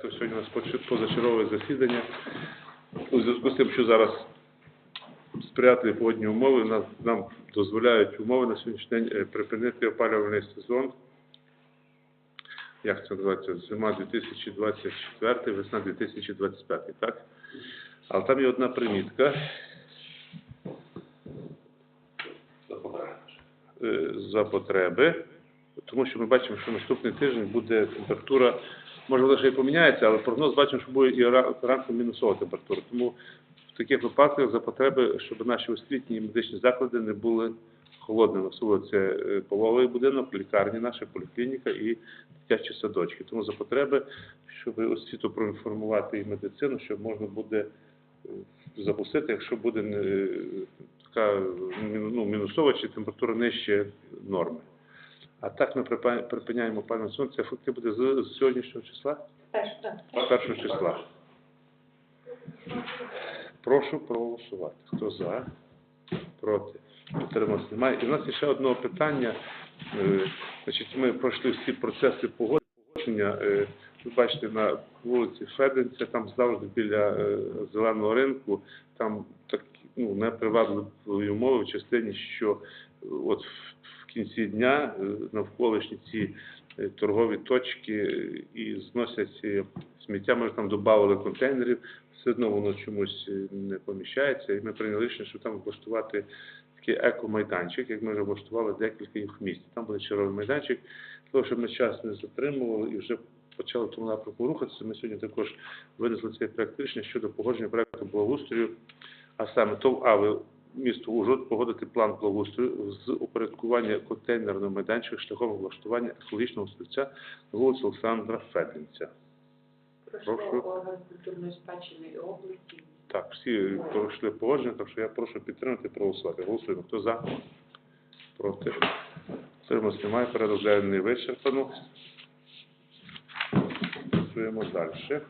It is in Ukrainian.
Сьогодні у нас позачергове засідання. У зв'язку з тим, що зараз сприятливі погодні умови нам дозволяють умови на сьогоднішній день е, припинити опалювальний сезон. Як це називається? Зима 2024, весна 2025, так? Але там є одна примітка. Е, За потреби, тому що ми бачимо, що наступний тиждень буде температура, може вона ще поміняється, але прогноз бачимо, що буде і ра- ранком мінусова температура. Тому в таких випадках за потреби, щоб наші освітні і медичні заклади не були холодними. Особливо це е, пологовий будинок, лікарні наші, поліклініка і дитячі садочки. Тому за потреби, щоб освіту проінформувати і медицину, щоб можна буде е, запустити, якщо буде е, така ну, мінусова чи температура нижче норми. А так ми припиняємо опалювальний сезон. Це буде з, з сьогоднішнього числа, так. першого числа. Прошу проголосувати. Хто за? Проти? Утримався? Немає. І в нас є ще одне питання. Е, Значить, ми пройшли всі процеси погодження. Е, Ви бачите, на вулиці Феденця, там завжди біля е, зеленого ринку, там такі ну, не непривабливі умови в частині, що е, от в- кінці дня е, навколишні ці е, торгові точки і зносять сміття, ми ж там додали контейнерів, все одно воно чомусь не поміщається. І ми прийняли рішення, що там облаштувати такий еко-майданчик, як ми вже облаштували декілька їх в місті. Там буде черговий майданчик, того, щоб ми час не затримували і вже почали тому напрямку рухатися. Ми сьогодні також винесли цей проект рішення щодо погодження проекту благоустрою, а саме ТОВ АВИ місто Ужгород погодити план благоустрою з упорядкування контейнерного майданчика шляхом влаштування екологічного стільця на вулиці Олександра Феденця. Прошу. Орган культурної спадщини і області. Так, всі пройшли погодження, так що я прошу підтримати і проголосувати. Голосуємо. Хто за? Проти? Утримався немає. Порядок денний вичерпано. Працюємо далі.